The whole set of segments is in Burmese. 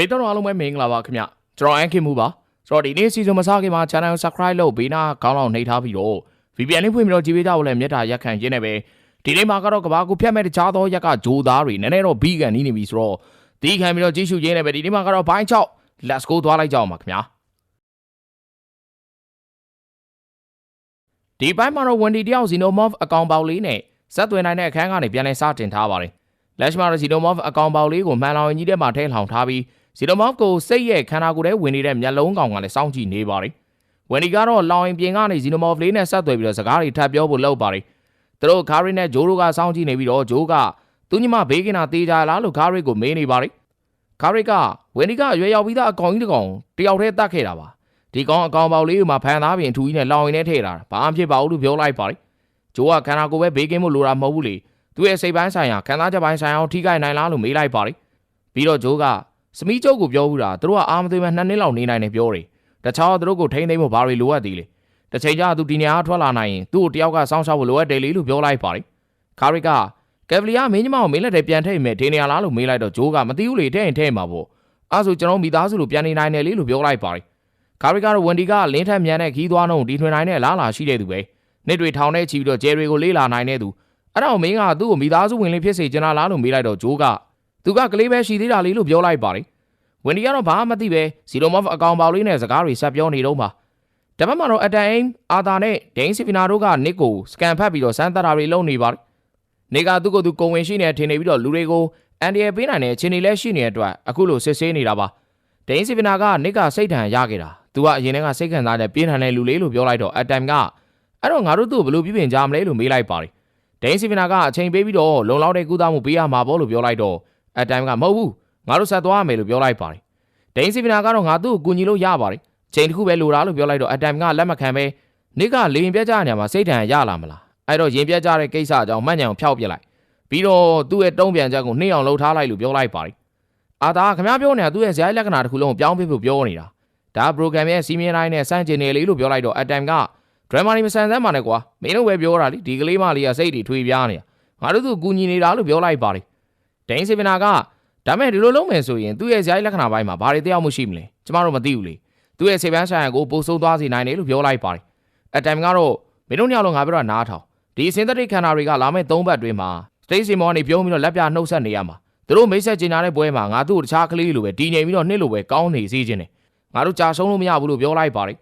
ရိသတ်တော်အားလုံးပဲမင်္ဂလာပါခင်ဗျကျွန်တော်အန်ခင်မှုပါဆိုတော့ဒီနေ့စီစဉ်မစားခင်မှာ channel ကို subscribe လုပ်ဘေးနာခေါင်းလောင်နှိပ်ထားပြီးတော့ VPN လေးဖွင့်ပြီးတော့ကြည့်ပေးကြဖို့လည်းမြတ်တာရက်ခံရင်းနေပဲဒီနေ့မှာကတော့ကဘာကိုဖြတ်မဲ့တခြားသောရက်ကဂျိုသားတွေနည်းနည်းတော့ဘီကန်နီးနေပြီဆိုတော့ဒီခံပြီးတော့ကြည့်ရှုရင်းနေပဲဒီနေ့မှာကတော့ဘိုင်း6 let's go သွားလိုက်ကြအောင်ပါခင်ဗျာဒီပိုင်းမှာတော့ဝန်ဒီတယောက် Xenomorph အကောင့်ပေါက်လေးနဲ့ဆက်သွယ်နိုင်တဲ့အခန်းကနေပြန်လည်စတင်ထားပါတယ်လက်ရှိမှာတော့ Xenomorph အကောင့်ပေါက်လေးကိုမှန်လောင်ရင်ကြီးထဲမှာထည့်လောင်ထားပြီး ဇီနိုမော့ဖ်ကိုစိတ်ရဲ့ခန္ဓာကိုယ်ထဲဝင်နေတဲ့မျက်လုံးကောင်ကလည်းစောင့်ကြည့်နေပါတယ်။ဝင်ဒီကတော့လောင်ရင်ပြင်ကနေဇီနိုမော့ဖ်လေးနဲ့ဆက်သွယ်ပြီးတော့စကားတွေထပ်ပြောဖို့လုပ်ပါတယ်။သူတို့ဂါရီနဲ့ဂျိုးတို့ကစောင့်ကြည့်နေပြီးတော့ဂျိုးကသူညီမဘေးကင်နာတေးကြလားလို့ဂါရီကိုမေးနေပါတယ်။ဂါရီကဝင်ဒီကအရွယ်ရောက်ပြီးသားအကောင်ကြီးတစ်ကောင်တယောက်တည်းတတ်ခဲ့တာပါ။ဒီကောင်အကောင်ပေါက်လေးကိုမှဖန်သားပြင်ထူကြီးနဲ့လောင်ရင်နဲ့ထည့်တာဘာမှဖြစ်ပါဘူးလို့ပြောလိုက်ပါတယ်။ဂျိုးကခန္ဓာကိုယ်ပဲဘေးကင်းဖို့လိုတာမဟုတ်ဘူးလေ။သူ့ရဲ့စိတ်ပိုင်းဆိုင်ရာခန္ဓာချက်ပိုင်းဆိုင်ရာကိုထိခိုက်နိုင်လားလို့မေးလိုက်ပါတယ်။ပြီးတော့ဂျိုးက စမီးကျုပ်ကိုပြောဘူးတာသူတို့ကအာမသွေးမဲ့နှစ်နှစ်လောက်နေနိုင်တယ်ပြောတယ်တခြားသူတို့ကိုထိမ့်သိမ့်ဖို့ဘာတွေလိုအပ်သေးလဲတစ်ချိန်ကျသူဒီနေရာထွက်လာနိုင်ရင်သူ့ကိုတယောက်ကစောင့်ရှောက်ဖို့လိုအပ်တယ်လေလို့ပြောလိုက်ပါတယ်ခါရစ်ကကယ်ဗလီယာမင်းညီမကိုမင်းလက်ထဲပြန်ထည့်မယ်ဒီနေရာလားလို့မေးလိုက်တော့ဂျိုးကမသိဘူးလေထဲရင်ထဲမှာပေါ့အဲဆိုကျွန်တော်မိသားစုလိုပြန်နေနိုင်တယ်လေလို့ပြောလိုက်ပါတယ်ခါရစ်ကတော့ဝန်ဒီကလင်းထက်မြန်တဲ့ခီးသွားနှုံဒီထွင်နိုင်တဲ့လားလာရှိတဲ့သူပဲနှစ်တွေထောင်ထဲချီပြီးတော့ဂျယ်ရီကိုလေးလာနိုင်တဲ့သူအဲ့တော့မင်းကသူ့ကိုမိသားစုဝင်လေးဖြစ်စေချင်တာလားလို့မေးလိုက်တော့ဂျိုးက သူကကလေးပဲရှိသေးတာလေလို့ပြောလိုက်ပါတယ်ဝင်ဒီကတော့ဘာမှမသိပဲဇီရိုမော့ဖ်အကောင်ပေါလေးနဲ့စကားတွေဆက်ပြောနေတော့မှာတပတ်မှာတော့အတန်အိမ်အာသာနဲ့ဒိန်းစီဖီနာတို့ကနစ်ကိုစကန်ဖတ်ပြီးတော့စမ်းသပ်တာတွေလုပ်နေပါတယ်နေကသူ့ကိုယ်သူကုံဝင်ရှိနေထင်နေပြီးတော့လူတွေကိုအန်ဒီရဲ့ပေးနိုင်တဲ့အခြေအနေလဲရှိနေတဲ့အတွက်အခုလိုစစ်ဆေးနေတာပါဒိန်းစီဖီနာကနစ်ကစိတ်ထန်ရခဲ့တာသူကအရင်ကစိတ်ခံစားတဲ့ပြင်းထန်တဲ့လူလေးလို့ပြောလိုက်တော့အတမ်ကအဲ့တော့ငါတို့သူ့ဘယ်လိုပြပြင်ကြမလဲလို့မေးလိုက်ပါတယ်ဒိန်းစီဖီနာကအချိန်ပေးပြီးတော့လုံလောက်တဲ့ကုသမှုပေးရမှာပေါ့လို့ပြောလိုက်တော့ အတမ်ကမဟုတ်ဘူးငါတို့ဆက်သွားမယ်လို့ပြောလိုက်ပါတယ်ဒိန်းစီဗနာကတော့ငါသူ့ကိုကူညီလို့ရပါတယ်ချိန်တစ်ခုပဲလိုတာလို့ပြောလိုက်တော့အတမ်ကလက်မခံပဲနိကလေရင်ပြက်ကြနေမှာစိတ်တန်ရလာမလားအဲ့တော့ရင်ပြက်ကြတဲ့ကိစ္စအကြောင်းမှန်ညံဖျောက်ပြလိုက်ပြီးတော့သူ့ရဲ့တုံးပြန်ချက်ကိုနှိမ့်အောင်လှုပ်ထားလိုက်လို့ပြောလိုက်ပါတယ်အာသာခင်ဗျားပြောနေတာသူ့ရဲ့ဇာတ်လက္ခဏာတစ်ခုလုံးကိုပြောင်းပြဖို့ပြောနေတာဒါ program ရဲ့စီမင်းတိုင်းနဲ့စမ်းကျင်နေလေလို့ပြောလိုက်တော့အတမ်က drama တွေမဆန်စမ်းပါနဲ့ကွာမင်းတို့ပဲပြောတာလေဒီကလေးမလေးကစိတ်တွေထွေပြားနေတာငါတို့သူကူညီနေတာလို့ပြောလိုက်ပါတယ် ဒိန်းစီဗနာကဒါမဲ့ဒီလိုလုံးမယ်ဆိုရင်သူ့ရဲ့ဇာတ်လက္ခဏာပိုင်းမှာဘာတွေတရားမှုရှိမလဲကျမတို့မသိဘူးလေသူ့ရဲ့စေပန်းဆိုင်ရာကိုပို့ဆိုးသွားစေနိုင်တယ်လို့ပြောလိုက်ပါတယ်အတိုင်ကတော့မင်းတို့ညောင်လုံးငါပြောတာနားထောင်ဒီစင်သတိခန္ဓာတွေကလာမဲ့၃ဘတ်တွင်းမှာစတိတ်စီမော်နေပြုံးပြီးတော့လက်ပြနှုတ်ဆက်နေရမှာသူတို့မိတ်ဆက်ကျင်ညာတဲ့ပွဲမှာငါတို့တခြားကလေးလိုပဲတည်ငြိမ်ပြီးတော့နှစ်လိုပဲကောင်းနေစေခြင်းတယ်ငါတို့ကြာဆုံးလို့မရဘူးလို့ပြောလိုက်ပါတယ်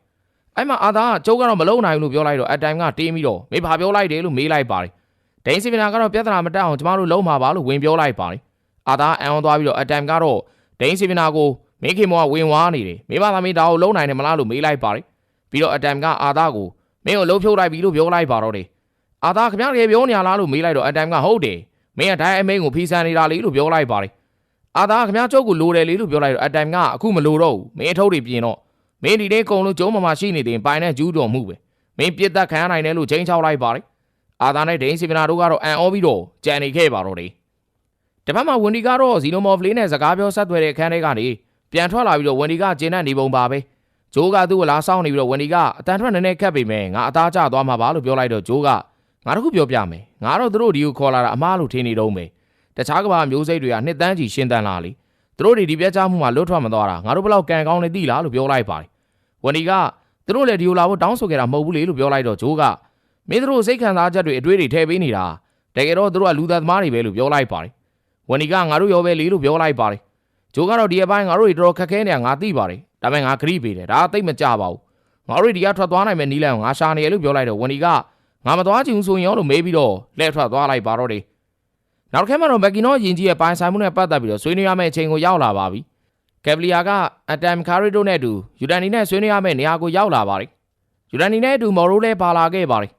အဲ့မှာအာသာကကျုပ်ကတော့မလုံနိုင်ဘူးလို့ပြောလိုက်တော့အတိုင်ကတင်းပြီးတော့မေးဘာပြောလိုက်တယ်လို့မေးလိုက်ပါတယ် ဒိန်းစီဗနာကတော့ပြဿနာမတက်အောင်ကျမတို့လုံးမှာပါလို့ဝင်ပြောလိုက်ပါတယ်အာသာအံအောင်သွားပြီးတော့အတမ်ကတော့ဒိန်းစီဗနာကိုမင်းခင်မောကဝင်ဝါနေတယ်မိမသမီးဒါကိုလုံးနိုင်တယ်မလားလို့မေးလိုက်ပါတယ်ပြီးတော့အတမ်ကအာသာကိုမင်းကိုလှုပ်ဖြုတ်လိုက်ပြီလို့ပြောလိုက်ပါတော့တယ်အာသာခင်ဗျားတကယ်ပြောနေရလားလို့မေးလိုက်တော့အတမ်ကဟုတ်တယ်မင်းကဒိုင်းအမိန်ကိုဖီးဆန်နေတာလေလို့ပြောလိုက်ပါတယ်အာသာခင်ဗျားကျုပ်ကိုလိုတယ်လေလို့ပြောလိုက်တော့အတမ်ကအခုမလိုတော့ဘူးမင်းအထုပ်တွေပြင်တော့မင်းဒီနေ့ကုံလို့ကျုံးမမရှိနေတယ်ပိုင်နဲ့ကျူးတော်မှုပဲမင်းပြစ်သက်ခံရနိုင်တယ်လို့ချိန်ချောက်လိုက်ပါတယ် အာသာနဲ့ဒိန်းစီဗနာတို့ကတော့အန်အောပြီးတော့ကြံနေခဲ့ပါတော့တယ်တစ်ဖက်မှာဝန်ဒီကတော့ဇီနိုမော်ဖလေးနဲ့စကားပြောဆက်သွယ်တဲ့အခန်းထဲကနေပြန်ထွက်လာပြီးတော့ဝန်ဒီကကျင်းနဲ့နေပုံပါပဲဂျိုးကသူ့ကိုလာဆောင်နေပြီးတော့ဝန်ဒီကအတန်ထွက်နည်းနည်းခက်ပေမဲ့ငါအသားကျသွားမှာပါလို့ပြောလိုက်တော့ဂျိုးကငါတို့ခုပြောပြမယ်ငါတော့သူတို့ဒီကိုခေါ်လာတာအမားလို့ထင်နေတော့မယ်တခြားကဘာမျိုးစိတ်တွေကနှစ်တန်းကြီးရှင်းတန်းလာလေသူတို့တွေဒီပြက်ချမှုမှာလွတ်ထွက်မသွားတာငါတို့ဘယ်လောက်ကံကောင်းနေသိလားလို့ပြောလိုက်ပါတယ်ဝန်ဒီကသူတို့လည်းဒီကိုလာဖို့တောင်းဆိုခဲ့တာမဟုတ်ဘူးလေလို့ပြောလိုက်တော့ဂျိုးက မင်းတို့စိတ်ခံစားချက်တွေအတွေးတွေထည့်ပေးနေတာတကယ်တော့သူတို့ကလူသားသမားတွေပဲလို့ပြောလိုက်ပါတယ်ဝန်ဒီကငါတို့ရောပဲလေလို့ပြောလိုက်ပါတယ်ဂျိုးကတော့ဒီအပိုင်းငါတို့တွေတော်တော်ခက်ခဲနေတာငါသိပါတယ်ဒါပေမဲ့ငါခရီးပေးတယ်ဒါသိမကြပါဘူးငါတို့ဒီကထွက်သွားနိုင်မဲ့နီးလန်ကိုငါရှာနေရလို့ပြောလိုက်တော့ဝန်ဒီကငါမသွားချင်ဘူးဆိုရင်ရောလို့မေးပြီးတော့လက်ထွက်သွားလိုက်ပါတော့တယ်နောက်တစ်ခါမှတော့မက်ကီနိုယင်ကြီးရဲ့ပိုင်ဆိုင်မှုနဲ့ပတ်သက်ပြီးတော့ဆွေးနွေးရမယ့်အချိန်ကိုရောက်လာပါပြီကက်ဗလီယာကအတမ်ကာရီတိုနဲ့အတူယူဒန်နီနဲ့ဆွေးနွေးရမယ့်နေရာကိုရောက်လာပါတယ်ယူဒန်နီနဲ့အတူမော်ရိုလည်းပါလာခဲ့ပါတယ်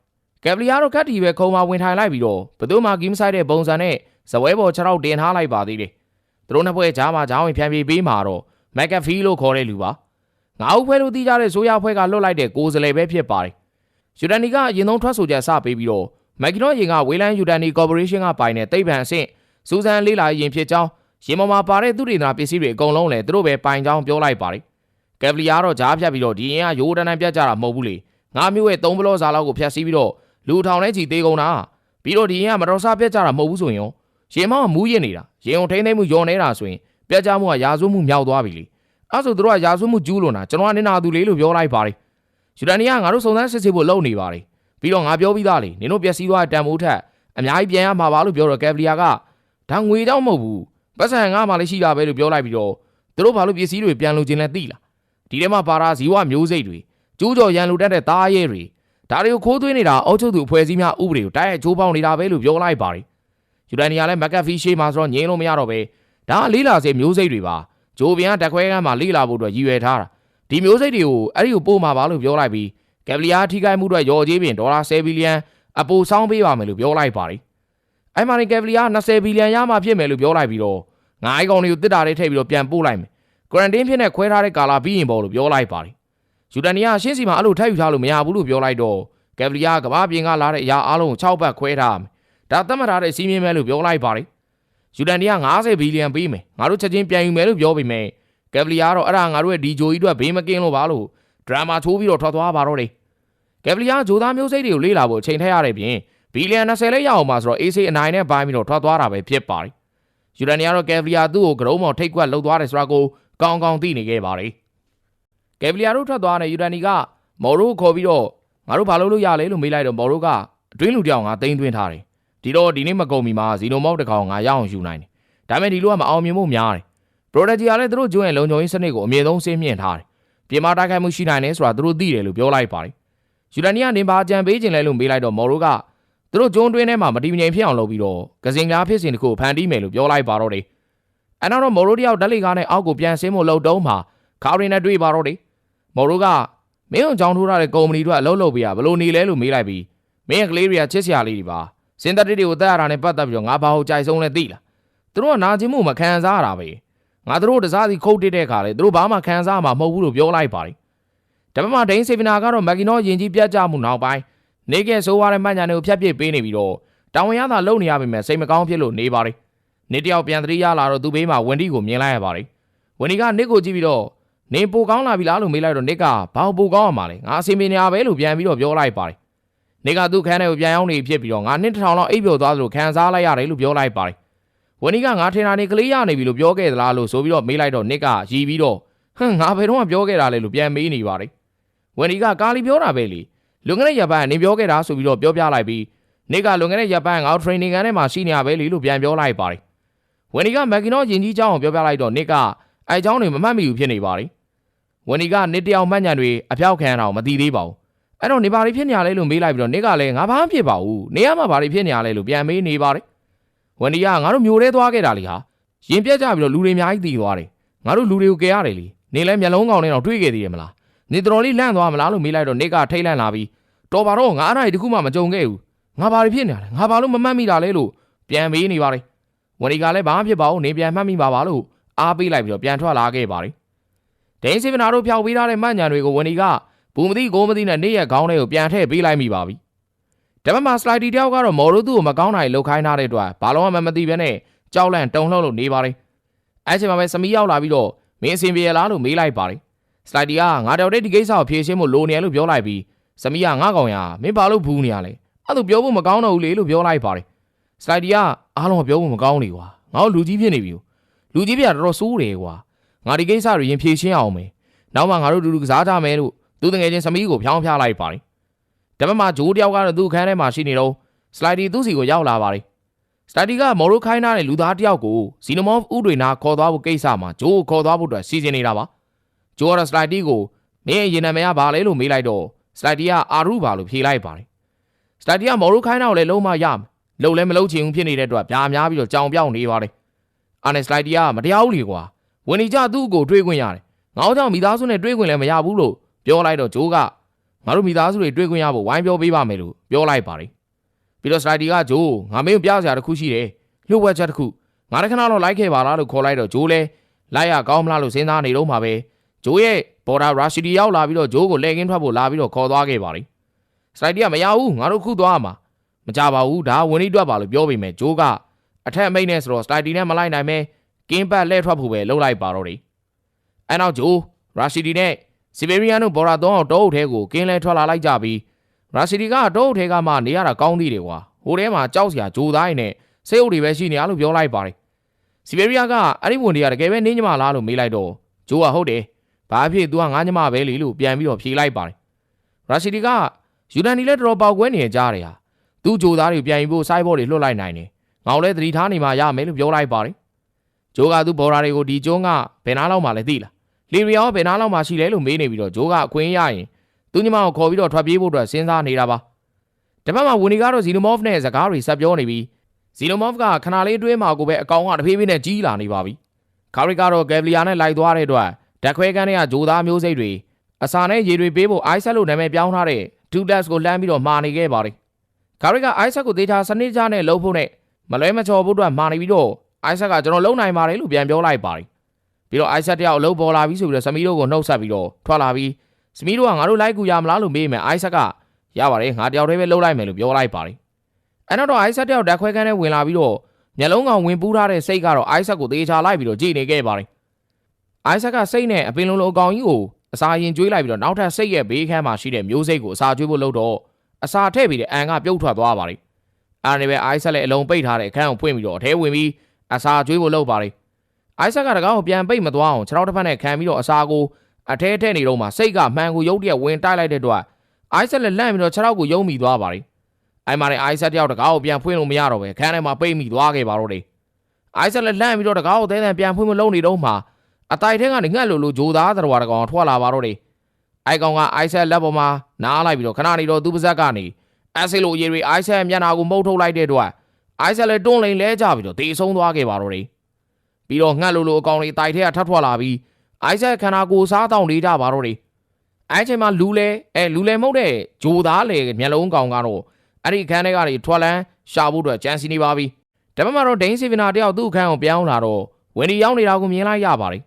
ကက်ဗလီယာတို့ကတ်တီပဲခုံမှာဝင်ထိုင်လိုက်ပြီးတော့ဘသူမှဂီးမဆိုင်တဲ့ပုံစံနဲ့ဇပွဲပေါ်ခြေထောက်တင်ထားလိုက်ပါသေးတယ်သူတို့နှစ်ဖွဲ့ကြားမှာဂျောင်းဝင်ဖြန့်ပြေးပေးမှာတော့မက်ကဖီလို့ခေါ်တဲ့လူပါငါ့ဦးဖွဲလို့တီးကြတဲ့ဆိုရဖွဲကလွတ်လိုက်တဲ့ကိုယ်စလဲပဲဖြစ်ပါတယ်ယူဒန်နီကအရင်ဆုံးထွက်ဆိုချက်စပေးပြီးတော့မက်ကီနိုရင်ကဝေလန်ယူဒန်နီကော်ပိုရေးရှင်းကပိုင်တဲ့တိတ်ပံအဆင့်စူဇန်လေးလာရင်ဖြစ်ကြောင်းရင်မမှာပါတဲ့သူတွေနာပစ္စည်းတွေအကုန်လုံးလည်းသူတို့ပဲပိုင်ကြောင်းပြောလိုက်ပါတယ်ကက်ဗလီယာတော့ဂျားဖြတ်ပြီးတော့ဒီရင်ကရိုးတန်းတန်းပြတ်ကြတာမဟုတ်ဘူးလေငါမျိုးရဲ့သုံးဘလော့စာလောက်ကိုဖျက်ဆီးပြီးတော့ လူထောင်နဲ့ချီသေးကုန်တာပြီးတော့ဒီရင်ကမတော်စားပြတ်ကြတာမဟုတ်ဘူးဆိုရင်ရောရင်မောင်းကမူးရင်နေတာရင်ုံထိန်းသိမ်းမှုယုံနေတာဆိုရင်ပြတ်ကြမှုကရာဇဝတ်မှုမြောက်သွားပြီလေအဲ့ဆိုသူတို့ကရာဇဝတ်မှုကျူးလွန်တာကျွန်တော်ကနင်နာသူလေးလို့ပြောလိုက်ပါတယ်ယူဒန်နီကငါတို့စုံစမ်းစစ်ဆေးဖို့လုပ်နေပါတယ်ပြီးတော့ငါပြောပြီးသားလေနင်တို့ပျက်စီးသွားတဲ့တန်ဖိုးထက်အများကြီးပြန်ရမှာပါလို့ပြောတော့ကက်ဗလီယာကဒါငွေတော့မဟုတ်ဘူးပတ်စံငါမှလည်းရှိတာပဲလို့ပြောလိုက်ပြီးတော့သူတို့ဘာလို့ပစ္စည်းတွေပြန်လို့ခြင်းလဲသိလားဒီထဲမှာပါရာဇီဝမျိုးစိတ်တွေကျိုးကြော်ရန်လူတက်တဲ့သားရဲတွေ ဒါတွေကိုခိုးသွင်းနေတာအောက်ချုပ်သူအဖွဲ့အစည်းများဥပဒေကိုတိုက်ရိုက်ချိုးဖောက်နေတာပဲလို့ပြောလိုက်ပါတယ်ယူဒန်နီကလည်းမက်ကဖီရှေးမှာဆိုတော့ငြင်းလို့မရတော့ပဲဒါကလေးလာစေမျိုးစိတ်တွေပါဂျိုဘီယန်တက်ခွဲကမ်းမှာလေးလာဖို့အတွက်ရည်ရွယ်ထားတာဒီမျိုးစိတ်တွေကိုအဲ့ဒီကိုပို့မှာပါလို့ပြောလိုက်ပြီးကက်ဗလီယာထိခိုက်မှုအတွက်ရော်ကြီးပြင်ဒေါ်လာ10ဘီလီယံအပိုဆောင်းပေးပါမယ်လို့ပြောလိုက်ပါတယ်အဲ့မှာနေကက်ဗလီယာ20ဘီလီယံရမှာဖြစ်မယ်လို့ပြောလိုက်ပြီးတော့ငါးအိုင်ကောင်တွေကိုတစ်တာတွေထည့်ပြီးတော့ပြန်ပို့လိုက်မယ်ကွာရန်တင်းဖြစ်နေခွဲထားတဲ့ကာလာပြီးရင်ပေါ့လို့ပြောလိုက်ပါတယ် ယူဒန်နီယာရှင်းစီမှာအဲ့လိုထပ်ယူထားလို့မရဘူးလို့ပြောလိုက်တော့ကက်ဗလီယာကဘာပြင်ကလာတဲ့အရာအလုံးကို6ဘတ်ခွဲထားမယ်ဒါသတ်မှတ်ထားတဲ့စီးမြင်မဲလို့ပြောလိုက်ပါတယ်ယူဒန်နီယာ90ဘီလီယံပေးမယ်ငါတို့ချက်ချင်းပြန်ယူမယ်လို့ပြောပေမဲ့ကက်ဗလီယာတော့အဲ့ဒါငါတို့ရဲ့ဒီဂျိုကြီးတို့ဘေးမကင်းလို့ပါလို့ဒရာမာချိုးပြီးတော့ထွက်သွားပါတော့တယ်ကက်ဗလီယာဂျိုသားမျိုးစိတ်တွေကိုလေ့လာဖို့အချိန်ထည့်ရတဲ့ပြင်ဘီလီယံ20လဲရအောင်ပါဆိုတော့ AC အနိုင်နဲ့ပိုင်းပြီးတော့ထွက်သွားတာပဲဖြစ်ပါတယ်ယူဒန်နီယာတော့ကက်ဗလီယာသူ့ကိုကရုံးမောင်ထိတ်ကွက်လှုပ်သွားတယ်ဆိုတာကိုကောင်းကောင်းသိနေခဲ့ပါတယ် ကက်ဗလီယာတို့ထွက်သွားတဲ့ယူဒန်နီကမော်ရိုကိုခေါ်ပြီးတော့ငါတို့ဘာလုပ်လို့ရလဲလို့မေးလိုက်တော့မော်ရိုကအတွင်းလူတယောက်ငါတိမ့်သွင်းထားတယ်ဒီတော့ဒီနေ့မကုန်မီမှာဇီနိုမောက်တစ်ကောင်ငါရအောင်ယူနိုင်တယ်ဒါပေမဲ့ဒီလိုကမအောင်မြင်မှုများတယ်ပရိုဒဂျီကလည်းသူတို့ကျွန်းရဲ့လုံခြုံရေးစနစ်ကိုအမြင့်ဆုံးဆင်းမြင့်ထားတယ်ပြင်မာတိုက်ခိုက်မှုရှိနိုင်တယ်ဆိုတာသူတို့သိတယ်လို့ပြောလိုက်ပါတယ်ယူဒန်နီကနေပါကြံပေးခြင်းလဲလို့မေးလိုက်တော့မော်ရိုကသူတို့ကျွန်းတွင်းထဲမှာမတည်မငြိမ်ဖြစ်အောင်လုပ်ပြီးတော့ကစင်ကားဖြစ်စဉ်တစ်ခုဖန်တီးမယ်လို့ပြောလိုက်ပါတော့တယ်အဲနောက်တော့မော်ရိုတယောက်ဓာတ်လေကားနဲ့အောက်ကိုပြန်ဆင်းဖို့လှုပ်တုံးမှာခါရင်နဲ့တွေ့ပါတော့တယ် မော်ရိုကမင်းအောင်ကြောင်းထိုးထားတဲ့ကုမ္ပဏီတို့ကအလုပ်လုပ်ပေးရဘလို့နေလဲလို့မေးလိုက်ပြီးမင်းရဲ့ကလေးတွေကချစ်စရာလေးတွေပါစင်တတစ်တွေကိုတက်ရတာနဲ့ပတ်သက်ပြီးတော့ငါဘာဟုတ်ကြိုက်ဆုံးလဲသိလားသူတို့ကနာကျင်မှုမခံစားရတာပဲငါတို့တစားစီခုတ်တစ်တဲ့ခါလေသူတို့ဘာမှခံစားမှာမဟုတ်ဘူးလို့ပြောလိုက်ပါတယ်ဒါပေမဲ့ဒိန်းစေဗနာကတော့မက်ကီနောယင်ကြီးပြတ်ကြမှုနောက်ပိုင်းနေကဲဆိုးွားတဲ့မှန်ညာတွေကိုဖျက်ပစ်ပေးနေပြီးတော့တောင်ဝရသာလုံနေရပေမဲ့စိတ်မကောင်းဖြစ်လို့နေပါတယ်နေတယောက်ပြန်သတိရလာတော့သူ့ဘေးမှာဝင်ဒီကိုမြင်လိုက်ရပါတယ်ဝင်ဒီကနစ်ကိုကြည့်ပြီးတော့ နေပိုကောင်းလာပြီလားလို့မေးလိုက်တော့နစ်ကဘာပိုကောင်းအောင်ပါလဲငါအစီအမင်းနေရပဲလို့ပြန်ပြီးတော့ပြောလိုက်ပါတယ်နေကသူ့ခန်းထဲကိုပြန်ရောက်နေဖြစ်ပြီးတော့ငါနှစ်ထောင်လောက်အိပ်ပျော်သွားသလိုခံစားလိုက်ရတယ်လို့ပြောလိုက်ပါတယ်ဝင်ဒီကငါထင်တာနေကလေးရနေပြီလို့ပြောခဲ့သလားလို့ဆိုပြီးတော့မေးလိုက်တော့နစ်ကရီပြီးတော့ဟမ်ငါဘယ်တော့မှပြောခဲ့တာလဲလို့ပြန်မေးနေပါတယ်ဝင်ဒီကကာလီပြောတာပဲလေလွန်ခဲ့တဲ့ရက်ပိုင်းကနေပြောခဲ့တာဆိုပြီးတော့ပြောပြလိုက်ပြီးနေကလွန်ခဲ့တဲ့ရက်ပိုင်းငါ training ကန်ထဲမှာရှိနေရပဲလေလို့ပြန်ပြောလိုက်ပါတယ်ဝင်ဒီကမက်ကီနောယင်ကြီးเจ้าအောင်ပြောပြလိုက်တော့နစ်ကအဲเจ้าတွေမမှတ်မိဘူးဖြစ်နေပါတယ် ဝင်ဒီကနေတယောက်မှတ်ညံတွေအပြောက်ခံအောင်မသိသေးပါဘူးအဲ့တော့နေပါလိဖြစ်နေရလဲလို့မေးလိုက်ပြီးတော့နေကလည်းငါဘာမှဖြစ်ပါဘူးနေရမှာဘာလိဖြစ်နေရလဲလို့ပြန်မေးနေပါတယ်ဝင်ဒီကငါတို့မျိုးထဲသွားခဲ့တာလေဟာရင်ပြက်ကြပြီးတော့လူတွေအများကြီးတည်သွားတယ်ငါတို့လူတွေကိုကယ်ရတယ်လေနေလဲမျက်လုံးကောင်နဲ့တော့တွေးခဲ့သေးတယ်မလားနေတော်လေးလန့်သွားမလားလို့မေးလိုက်တော့နေကထိတ်လန့်လာပြီးတော်ပါတော့ငါအဲ့ဒါကြီးတခုမှမကြုံခဲ့ဘူးငါဘာတွေဖြစ်နေရလဲငါဘာလို့မမှတ်မိတာလဲလို့ပြန်မေးနေပါတယ်ဝင်ဒီကလည်းဘာမှဖြစ်ပါဘူးနေပြန်မှတ်မိပါပါလို့အားပေးလိုက်ပြီးတော့ပြန်ထွက်လာခဲ့ပါတယ် ဒိန်းစီဗနာတို့ဖျောက်ပေးထားတဲ့မှတ်ညာတွေကိုဝင်ဒီကဘူးမသိကိုမသိနဲ့နေ့ရက်ခေါင်းထဲကိုပြန်ထည့်ပေးလိုက်မိပါပြီ။ဒါပေမဲ့စလိုက်တီတယောက်ကတော့မော်ရိုသူ့ကိုမကောင်းတာတွေလှုပ်ခိုင်းထားတဲ့အတွက်ဘာလို့မှမသိဘဲနဲ့ကြောက်လန့်တုံလှုပ်လို့နေပါတယ်။အဲချိန်မှာပဲစမီရောက်လာပြီးတော့မင်းအဆင်ပြေလားလို့မေးလိုက်ပါတယ်။စလိုက်တီကငါတော်တဲ့ဒီကိစ္စကိုဖြေရှင်းဖို့လိုနေတယ်လို့ပြောလိုက်ပြီးစမီကငါကောင်ရမင်းဘာလို့ဘူးနေရလဲ။အဲ့လိုပြောဖို့မကောင်းတော့ဘူးလေလို့ပြောလိုက်ပါတယ်။စလိုက်တီကအားလုံးပြောဖို့မကောင်းနေကွာ။ငါတို့လူကြီးဖြစ်နေပြီ။လူကြီးပြတော်တော်စိုးတယ်ကွာ။ ငါဒီကိစ္စတွေရင်ဖြေရှင်းအောင်မယ်။နောက်မှငါတို့တူတူကစားကြမယ်လို့သူတငယ်ချင်းစမီးကိုဖြောင်းဖြားလိုက်ပါတယ်။ဒါပေမဲ့ဂျိုးတယောက်ကတော့သူ့အခန်းထဲမှာရှိနေတော့စလိုက်ဒီသူ့စီကိုရောက်လာပါတယ်။စလိုက်ဒီကမော်ရိုခိုင်းနာတဲ့လူသားတယောက်ကိုဇီနိုမော့ဖ်ဥတွေနာခေါ်သွားဖို့ကိစ္စမှာဂျိုးကိုခေါ်သွားဖို့အတွက်စီစဉ်နေတာပါ။ဂျိုးကတော့စလိုက်ဒီကိုမင်းရင်နာမည်ကဘာလဲလို့မေးလိုက်တော့စလိုက်ဒီကအာရုပါလို့ဖြေလိုက်ပါတယ်။စလိုက်ဒီကမော်ရိုခိုင်းနာကိုလည်းလုံးမရမယ်။လုံလည်းမလုံချင်ဘူးဖြစ်နေတဲ့အတွက်ပြာများပြီးတော့ကြောင်ပြောင်းနေပါတယ်။အာနဲ့စလိုက်ဒီကမတရားဘူးလေကွာ။ ဝင်နေကြသူ့ကိုတွေးခွင့်ရတယ်။ငေါ့ကြောင့်မိသားစုနဲ့တွေးခွင့်လည်းမရဘူးလို့ပြောလိုက်တော့ဂျိုးကငါတို့မိသားစုတွေတွေ့ခွင့်ရဖို့ဝိုင်းပြောပေးပါမယ်လို့ပြောလိုက်ပါတယ်ပြီးတော့စလိုက်ဒီကဂျိုးငါမင်းကိုပြစရာတစ်ခုရှိတယ်လှုပ်ဝက်ချက်တစ်ခုငါတခဏတော့လိုက်ခဲ့ပါလားလို့ခေါ်လိုက်တော့ဂျိုးလဲလိုက်ရကောင်းမလားလို့စဉ်းစားနေတော့မှာပဲဂျိုးရဲ့ဘော်ဒါရာရှိဒီရောက်လာပြီးတော့ဂျိုးကိုလဲကင်းထွက်ဖို့လာပြီးတော့ခေါ်သွားခဲ့ပါတယ်စလိုက်ဒီကမရဘူးငါတို့ခုသွားမှာမကြပါဘူးဒါဝင်ပြီးတွက်ပါလို့ပြောပေမဲ့ဂျိုးကအထက်အမိတ်နဲ့ဆိုတော့စလိုက်ဒီနဲ့မလိုက်နိုင်မဲ ကင်းပတ်လဲထွက်ဖို့ပဲလှုပ်လိုက်ပါတော့တယ်အဲနောက်ဂျိုးရာရှိဒီနဲ့စီဘေရီယန်တို့ဘော်ရာသုံးအောင်တောအုပ်ထဲကိုကင်းလဲထွက်လာလိုက်ကြပြီးရာစီဒီကတောအုပ်ထဲကမှနေရတာကောင်းသေးတယ်ကွာဟိုထဲမှာကြောက်စရာဂျိုသားရည်နဲ့စိတ်အုပ်တွေပဲရှိနေရလို့ပြောလိုက်ပါတယ်စစီဘေရီးယားကအဲ့ဒီဝန်တွေကတကယ်ပဲနင်းညမလားလို့မေးလိုက်တော့ဂျိုးကဟုတ်တယ်ဘာဖြစ် तू ကငါညမပဲလေလို့ပြန်ပြီးတော့ဖြေလိုက်ပါတယ်ရာရှိဒီကယူဒန်နီလည်းတော်တော်ပေါက်ကွဲနေကြတယ်ဟာသူ့ဂျိုသားတွေပြန်ပြီးဖို့စိုက်ဘော်တွေလွတ်လိုက်နိုင်တယ်ငေါလည်းသတိထားနေမှရမယ်လို့ပြောလိုက်ပါတယ် ဂျိုးကသူ့ဘော်ရာတွေကိုဒီကျုံးကဘယ်နာလောက်မှလဲသိလားလီရီယာကဘယ်နာလောက်မှရှိလဲလို့မေးနေပြီးတော့ဂျိုးကအခွင့်ရရင်သူ့ညီမကိုခေါ်ပြီးတော့ထွက်ပြေးဖို့အတွက်စဉ်းစားနေတာပါတပတ်မှာဝီနီကတော့ဇီနိုမော့ဖ်နဲ့စကားတွေဆက်ပြောနေပြီးဇီနိုမော့ဖ်ကခဏလေးအတွင်းမှာကိုပဲအကောင်ကတဖြည်းဖြည်းနဲ့ကြီးလာနေပါပြီခါရီကတော့ဂက်ဗလီယာနဲ့လိုက်သွားတဲ့အတွက်ဓာတ်ခွဲကန်းတွေကဂျိုသားမျိုးစိတ်တွေအစာနဲ့ရေတွေပေးဖို့အိုက်ဆက်လို့နာမည်ပြောင်းထားတဲ့ဒူတက်စ်ကိုလှမ်းပြီးတော့မှာနေခဲ့ပါတယ်ခါရီကအိုက်ဆက်ကိုဒေတာစနစ်ချနဲ့လှုပ်ဖို့နဲ့မလွဲမချော်ဖို့အတွက်မှာနေပြီးတော့ အိုက်ဆက်ကကျွန်တော်လုံနိုင်ပါတယ်လို့ပြန်ပြောလိုက်ပါတယ်ပြီးတော့အိုက်ဆက်တယောက်အလုပ်ပေါ်လာပြီးဆိုပြီးတော့စမီတို့ကိုနှုတ်ဆက်ပြီးတော့ထွက်လာပြီးစမီတို့ကငါတို့လိုက်ကူရမလားလို့မေးမယ်အိုက်ဆက်ကရပါတယ်ငါတယောက်တည်းပဲလှုပ်လိုက်မယ်လို့ပြောလိုက်ပါတယ်အဲ့တော့အိုက်ဆက်တယောက်ဓာတ်ခွဲကန်းနဲ့ဝင်လာပြီးတော့မျက်လုံးကောင်ဝင်ပူးထားတဲ့စိတ်ကတော့အိုက်ဆက်ကိုသေချာလိုက်ပြီးတော့ကြည့်နေခဲ့ပါတယ်အိုက်ဆက်ကစိတ်နဲ့အပင်လုံးလုံးအကောင်ကြီးကိုအစာရင်ကျွေးလိုက်ပြီးတော့နောက်ထပ်စိတ်ရဲ့ဘေးခန်းမှာရှိတဲ့မျိုးစိတ်ကိုအစာကျွေးဖို့လုပ်တော့အစာထည့်ပြီးတဲ့အန်ကပြုတ်ထွက်သွားပါတယ်အားနေပဲအိုက်ဆက်လည်းအလုံးပိတ်ထားတဲ့အခန်းကိုဖွင့်ပြီးတော့အထဲဝင်ပြီး အစာကျွေးဖို့လုပ်ပါတယ်အိုက်ဆက်ကတကားကိုပြန်ပိတ်မသွားအောင်ခြေထောက်တစ်ဖက်နဲ့ခံပြီးတော့အစာကိုအထဲထဲနေတော့မှစိတ်ကမှန်ကိုရုပ်တရက်ဝင်တိုက်လိုက်တဲ့အတွက်အိုက်ဆက်လည်းလန့်ပြီးတော့ခြေထောက်ကိုယုံမိသွားပါတယ်အိုင်မာနဲ့အိုက်ဆက်တယောက်တကားကိုပြန်ဖွင့်လို့မရတော့ပဲခန်းထဲမှာပိတ်မိသွားခဲ့ပါတော့တယ်အိုက်ဆက်လည်းလန့်ပြီးတော့တကားကိုသဲသဲပြန်ဖွင့်မလုပ်နေတော့မှအတိုင်ထဲကနေငှက်လို့လို့ဂျိုသားသတော်တကောင်ထွက်လာပါတော့တယ်အိုက်ကောင်ကအိုက်ဆက်လက်ပေါ်မှာနားလိုက်ပြီးတော့ခဏနေတော့သူ့ပါဇက်ကနေအဆီလိုရေတွေအိုက်ဆက်မျက်နှာကိုမှုတ်ထုတ်လိုက်တဲ့အတွက် အိုက်ဆက်လည်းတွန်းလိန်လဲကြပြီးတော့တေဆုံးသွားခဲ့ပါတော့တယ်ပြီးတော့ငှက်လို့လို့အကောင်လေးတိုင်ထဲကထပ်ထွက်လာပြီးအိုက်ဆက်ခန္ဓာကိုယ်စားတောင်းနေကြပါတော့တယ်အဲ့ချိန်မှာလူလဲအဲလူလဲမဟုတ်တဲ့ဂျိုသားလေမျက်လုံးကောင်ကတော့အဲ့ဒီခန်းထဲကနေထွက်လန်းရှာဖို့အတွက်ကြံစီနေပါပြီဒါပေမဲ့တော့ဒိန်းစီဗီနာတယောက်သူ့အခန်းကိုပြောင်းလာတော့ဝင်ဒီရောက်နေတာကိုမြင်လိုက်ရပါတယ်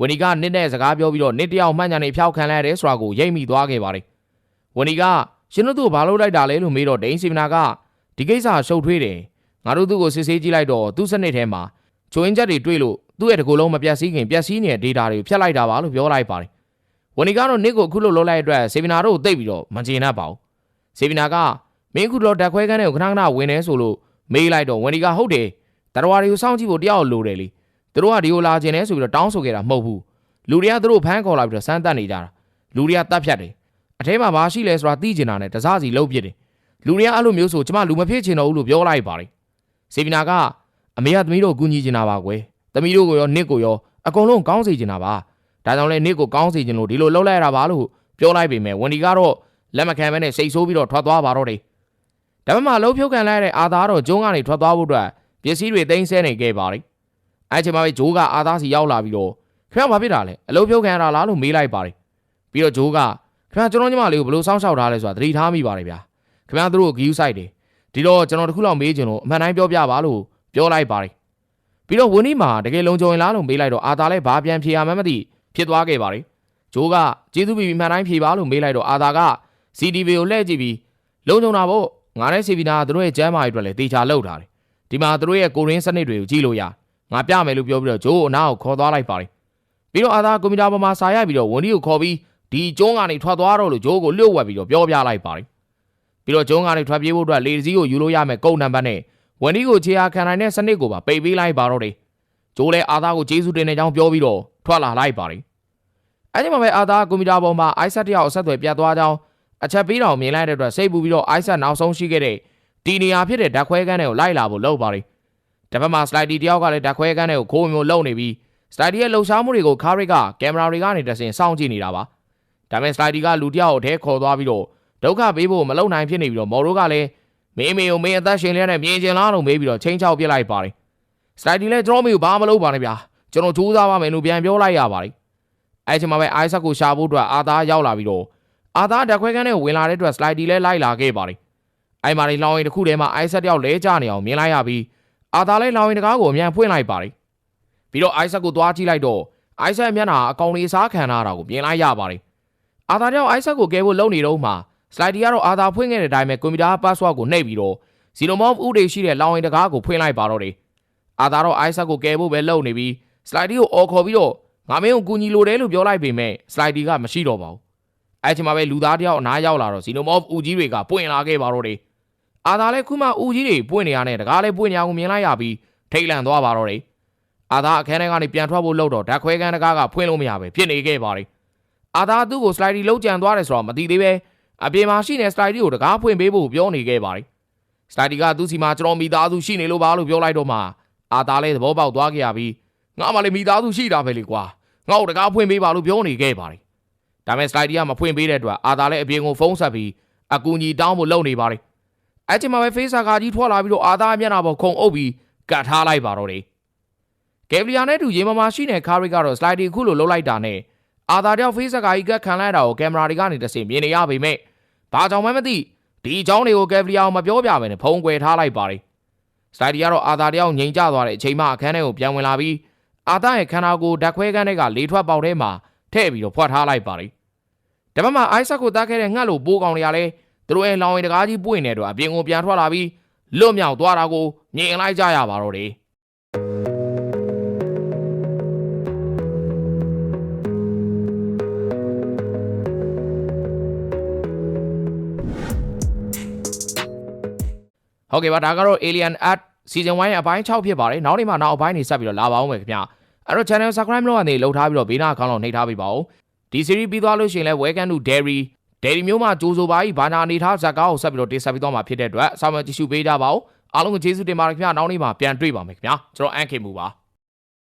ဝင်ဒီကနစ်နဲ့စကားပြောပြီးတော့နစ်တယောက်မှန်ညာနေဖျောက်ခံလိုက်ရတယ်ဆိုတာကိုရိပ်မိသွားခဲ့ပါတယ်ဝင်ဒီကရှင်တို့သူ့ကိုဘာလုပ်လိုက်တာလဲလို့မေးတော့ဒိန်းစီဗီနာကဒီကိစ္စရှုပ်ထွေးတယ် ငါတို့သူ့ကိုစစ်ဆေးကြည့်လိုက်တော့သူ့စနစ်ထဲမှာချိုးရင်းချက်တွေတွေ့လို့သူ့ရဲ့တကူလုံးမပြတ်စည်းခင်ပြတ်စည်းနေတဲ့ data တွေဖျက်လိုက်တာပါလို့ပြောလိုက်ပါတယ်ဝင်ဒီကတော့နစ်ကိုအခုလိုလုပ်လိုက်တဲ့အတွက်စေဗီနာတို့ကိုသိပ်ပြီးတော့မကျေနပ်ပါဘူးစေဗီနာကမင်းခုတော့ဓာတ်ခွဲကန်းတွေကိုခဏခဏဝင်နေဆိုလို့မေးလိုက်တော့ဝင်ဒီကဟုတ်တယ်တရဝါတွေကိုစောင့်ကြည့်ဖို့တယောက်လိုတယ်လေသူတို့ကဒီကိုလာခြင်းလဲဆိုပြီးတော့တောင်းဆိုခဲ့တာမဟုတ်ဘူးလူတွေကသူတို့ဖမ်းခေါ်လာပြီးတော့စမ်းသပ်နေကြတာလူတွေကတတ်ဖြတ်တယ်အထဲမှာဘာရှိလဲဆိုတာသိကျင်တာနဲ့တစားစီလှုပ်ပြစ်တယ်လူတွေကအဲ့လိုမျိုးဆိုကျမလူမဖြစ်ချင်တော့ဘူးလို့ပြောလိုက်ပါတယ် စေဗီနာကအမေကသမီးတို့ကူညီချင်တာပါကွယ်သမီးတို့ကိုရောနစ်ကိုရောအကုန်လုံးကောင်းစေချင်တာပါဒါကြောင့်လဲနစ်ကိုကောင်းစေချင်လို့ဒီလိုလှုပ်လိုက်ရတာပါလို့ပြောလိုက်ပေမဲ့ဝန်ဒီကတော့လက်မခံဘဲနဲ့စိတ်ဆိုးပြီးတော့ထွက်သွားပါတော့တယ်ဒါပေမဲ့လှုပ်ဖြုတ်ခံလိုက်တဲ့အာသာတော့ကျုံးကနေထွက်သွားဖို့အတွက်ပစ္စည်းတွေသိမ်းဆဲနေခဲ့ပါတယ်အဲ့ချိန်မှာပဲဂျိုးကအာသာစီရောက်လာပြီးတော့ခင်ဗျာဘာဖြစ်တာလဲအလှုပ်ဖြုတ်ခံရတာလားလို့မေးလိုက်ပါတယ်ပြီးတော့ဂျိုးကခင်ဗျာကျွန်တော်ညီမလေးကိုဘယ်လိုစောင့်ရှောက်ထားလဲဆိုတာသတိထားမိပါတယ်ဗျာခင်ဗျာတို့ကိုဂီယူဆိုင်တယ် ဒီတော့ကျွန်တော်တခုလောက်မေးချင်လို့အမှန်တိုင်းပြောပြပါလို့ပြောလိုက်ပါတယ်ပြီးတော့ဝင်းနီမှာတကယ်လုံခြုံရင်လားလို့မေးလိုက်တော့အာသာလည်းဘာပြန်ဖြေရမှန်းမသိဖြစ်သွားခဲ့ပါတယ်ဂျိုးကကျေးဇူးပြီးမှန်တိုင်းဖြေပါလို့မေးလိုက်တော့အာသာက CTV ကိုလှည့်ကြည့်ပြီးလုံခြုံတာပေါ့ငါနဲ့စီဗီနာတို့ရဲ့ကျမ်းမာရေးအတွက်လည်းတေချာလှုပ်ထားတယ်ဒီမှာတို့ရဲ့ကိုရင်းစနစ်တွေကိုကြည့်လို့ရငါပြမယ်လို့ပြောပြီးတော့ဂျိုးအနားကိုခေါ်သွားလိုက်ပါတယ်ပြီးတော့အာသာကွန်ပျူတာပေါ်မှာစာရိုက်ပြီးတော့ဝန်ဒီကိုခေါ်ပြီးဒီကျုံးကနေထွက်သွားတော့လို့ဂျိုးကိုလျှို့ဝှက်ပြီးတော့ပြောပြလိုက်ပါတယ် ပြီးတော့ကျုံးကနေထွက်ပြေးဖို့အတွက်လေစည်းကိုယူလို့ရမယ်ကုန်းနံပါတ်နဲ့ဝန်ဒီကိုခြေအားခံနိုင်တဲ့စနစ်ကိုပါပိတ်ပေးလိုက်ပါတော့တယ်ဂျိုးလည်းအာသာကိုကျေးဇူးတင်တဲ့အကြောင်းပြောပြီးတော့ထွက်လာလိုက်ပါတယ်အဲဒီမှာပဲအာသာကွန်ပျူတာပေါ်မှာအိုက်ဆက်တယောက်အဆက်အသွယ်ပြတ်သွားကြောင်းအချက်ပေးတော်မြင်လိုက်တဲ့အတွက်စိတ်ပူပြီးတော့အိုက်ဆက်နောက်ဆုံးရှိခဲ့တဲ့ဒီနေရာဖြစ်တဲ့ဓာတ်ခွဲကန်းတွေကိုလိုက်လာဖို့လုပ်ပါတယ်။တစ်ဖက်မှာစလိုက်ဒီတယောက်ကလည်းဓာတ်ခွဲကန်းတွေကိုခိုးမျိုးလုပ်နေပြီးစလိုက်ဒီရဲ့လှုပ်ရှားမှုတွေကိုခါရစ်ကကင်မရာတွေကနေတဆင်စောင့်ကြည့်နေတာပါ။ဒါပေမဲ့စလိုက်ဒီကလူတယောက်ကိုထဲခေါ်သွားပြီးတော့ ဒုက္ခပေးဖို့မလုပ်နိုင်ဖြစ်နေပြီးတော့မော်ရိုကလည်းမင်းမေကိုမင်းအသက်ရှင်လျက်နဲ့မြင်ကျင်လားလို့မေးပြီးတော့ချင်းချောက်ပြစ်လိုက်ပါတယ်။စလိုက်ဒီလည်းကျွန်တော်မေကိုဘာမလုပ်ပါနဲ့ဗျာ။ကျွန်တော်ကြိုးစားပါမယ်လို့ပြန်ပြောလိုက်ရပါတယ်။အဲချိန်မှာပဲအိုက်ဆက်ကိုရှာဖို့အတွက်အာသားရောက်လာပြီးတော့အာသာဓာတ်ခွဲကန်းနဲ့ဝင်လာတဲ့အတွက်စလိုက်ဒီလဲလိုက်လာခဲ့ပါတယ်။အိုင်မာရီလောင်ရင်တစ်ခုထဲမှာအိုက်ဆက်တယောက်လဲကျနေအောင်မြင်လိုက်ရပြီးအာသာလဲလောင်ရင်တကားကိုအမြန်ဖွင့်လိုက်ပါတယ်။ပြီးတော့အိုက်ဆက်ကိုသွားကြည့်လိုက်တော့အိုက်ဆက်မျက်နှာအကောင်လေးစားခံထားတာကိုမြင်လိုက်ရပါတယ်။အာသာတယောက်အိုက်ဆက်ကိုကဲဖို့လုပ်နေတော့မှ စလိုက်ဒီကတော့အာသာဖွင့်ခဲ့တဲ့အတိုင်းပဲကွန်ပျူတာ password ကိုနှိပ်ပြီးတော့ဇီနိုမော့ဖ်ဥဒေရှိတဲ့လောင်ရင်တကားကိုဖွင့်လိုက်ပါတော့တယ်။အာသာတော့အိုက်ဆက်ကိုကဲဖို့ပဲလုပ်နေပြီးစလိုက်ဒီကိုအော်ခေါ်ပြီးတော့ငါမင်းကိုကူညီလိုတယ်လို့ပြောလိုက်ပေမဲ့စလိုက်ဒီကမရှိတော့ပါဘူးအဲ့ချိန်မှာပဲလူသားတယောက်အနားရောက်လာတော့ဇီနိုမော့ဖ်ဦးကြီးတွေကပွင့်လာခဲ့ပါတော့တယ်အာသာလည်းခုမှဦးကြီးတွေပွင့်နေရတဲ့တကားလည်းပွင့်နေအောင်မြင်လိုက်ရပြီးထိတ်လန့်သွားပါတော့တယ်အာသာအခန်းထဲကနေပြန်ထွက်ဖို့လုပ်တော့ဓာတ်ခွဲခန်းတကားကဖွင့်လို့မရပဲဖြစ်နေခဲ့ပါတယ်အာသာသူ့ကိုစလိုက်ဒီလုံးကြံသွားတယ်ဆိုတော့မသိသေးပဲ အပြင်မှာရှိနေစလိုက်ဒီကိုတကားဖွင့်ပေးဖို့ပြောနေခဲ့ပါတယ်စလိုက်ဒီကသူ့စီမှာကျွန်တော်မိသားစုရှိနေလို့ပါလို့ပြောလိုက်တော့မှအာသာလည်းသဘောပေါက်သွားခဲ့ရပြီးငါမှလည်းမိသားစုရှိတာပဲလေကွာငါ့ကိုတကားဖွင့်ပေးပါလို့ပြောနေခဲ့ပါတယ်ဒါပေမဲ့စလိုက်ဒီကမဖွင့်ပေးတဲ့အတွက်အာသာလည်းအပြင်ကိုဖုန်းဆက်ပြီးအကူအညီတောင်းဖို့လုပ်နေပါတယ်အဲ့ချိန်မှာပဲဖေးစာကာကြီးထွက်လာပြီးတော့အာသာမျက်နှာပေါ်ခုံအုပ်ပြီးကတ်ထားလိုက်ပါတော့တယ်ဂေဗလီယာနဲ့တူရေမမာရှိတဲ့ကာရီကတော့စလိုက်ဒီခုလိုလှုပ်လိုက်တာနဲ့အာသာတယောက်ဖေးစကာကြီးကခံလိုက်တာကိုကင်မရာတွေကနေတစ်ဆင့်မြင်နေရပေမဲ့ ဘာကြောင့်မှမသိဒီအကြောင်းတွေကိုဂေဗလီယာကိုမပြောပြဘဲနဲ့ဖုံးကွယ်ထားလိုက်ပါတယ်စလိုက်ဒီကတော့အာသာတယောက်ငြိမ်ကျသွားတဲ့အချိန်မှအခန်းထဲကိုပြန်ဝင်လာပြီးအာသာရဲ့ခန္ဓာကိုယ်ဓာတ်ခွဲခန်းထဲကလေထွက်ပေါက်ထဲမှာထည့်ပြီးတော့ဖွက်ထားလိုက်ပါတယ်ဒါပေမဲ့အိုက်ဆက်ကိုတတ်ခဲ့တဲ့ငှက်လိုပိုးကောင်တွေကလည်းသူတို့ရဲ့လောင်ရင်တကားကြီးပွင့်နေတော့အပြင်ကိုပြန်ထွက်လာပြီးလွတ်မြောက်သွားတာကိုမြင်လိုက်ကြရပါတော့တယ် ဟုတ်ကဲ့ပါဒါကတော့ Alien Art Season 1ရဲ့အပိုင်း6ဖြစ်ပါတယ်နောက်နေ့မှနောက်အပိုင်းတွေဆက်ပြီးတော့လာပါအောင်မယ်ခင်ဗျအဲ့တော့ channel subscribe လုပ်ရနေလှုပ်ထားပြီးတော့ဘေးနားအကောင့်လောက်နှိပ်ထားပေးပါဦးဒီ series ပြီးသွားလို့ရှိရင်လည်း welcome to dairy dairy မျိုးမှာကြိုးဆိုပါကြီးဘာညာအနေထားဇက်ကားကိုဆက်ပြီးတော့တင်ဆက်ပြီးသွားမှာဖြစ်တဲ့အတွက်ဆောင်းမကြည့်ရှုပေးကြပါဦးအားလုံးကိုကျေးဇူးတင်ပါတယ်ခင်ဗျနောက်နေ့မှပြန်တွေ့ပါမယ်ခင်ဗျကျွန်တော်အန်ခေမူပါ